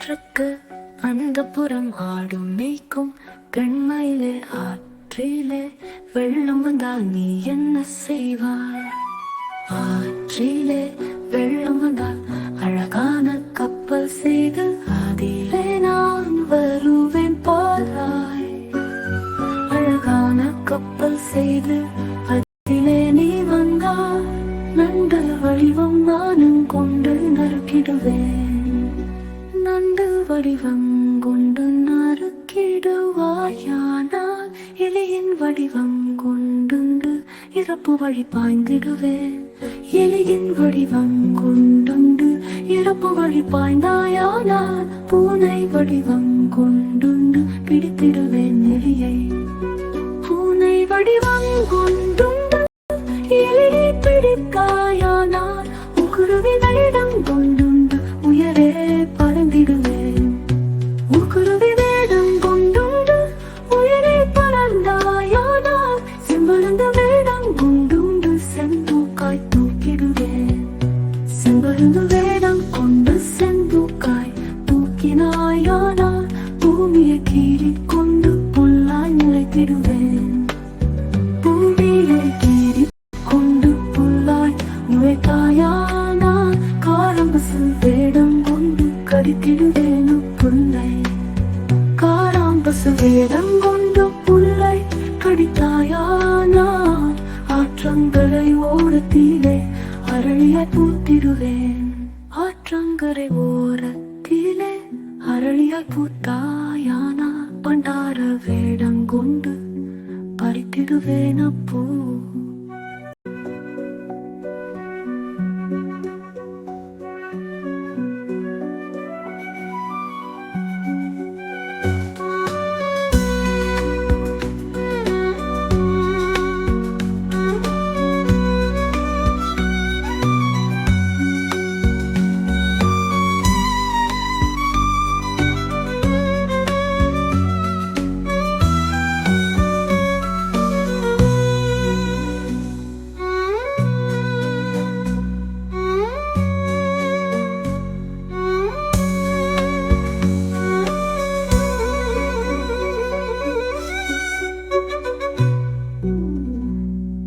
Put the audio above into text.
காற்றுக்கு அந்த புறம் ஆடும் மேய்க்கும் பெண்மயிலே ஆற்றிலே வெள்ளம் வந்தால் நீ என்ன செய்வாய்? ஆற்றிலே வெள்ளம் வந்தால் அழகான கப்பல் செய்து அதிலே நான் வருவேன் பாராய் அழகான கப்பல் செய்து அதிலே நீ வந்தால் நண்பர் வடிவம் நானும் கொண்டு நறுக்கிடுவேன். நண்டு வடிவம் கொண்டு நறுக்கிடுவாயானால் எலியின் வடிவம் கொண்டுண்டு இறப்பு வழி பாய்ந்திடுவேன். எலியின் வடிவம் கொண்டுண்டு இறப்பு வழி பாய்ந்தாயானால் பூனை வடிவம் கொண்டுண்டு பிடித்திடுவேன் எலியை தூக்கிடுவேன் செம்பழுந்த வேடம் கொண்டு செந்தூக்காய் தூக்கினாயானால் பூமியை கீறிக் கொண்டு புல்லாய் முளைத்திடுவேன் பூமியை கீறிக் கொண்டு புல்லாய் முளைத்தாயானால் காரம்பசு வேடம் கொண்டு கடித்திடுவேனு புல்லை காராம்பசு வேடம் கொண்டு புல்லை கடித்தாயானால் ஆற்றங்கரை ஓரத்திலே அரளிய பூத்திடுவேன் ஆற்றங்கரை ஓரத்திலே அரளிய பூத்தாயானா பண்டார வேடம் கொண்டு பறித்திடுவேன் அப்போ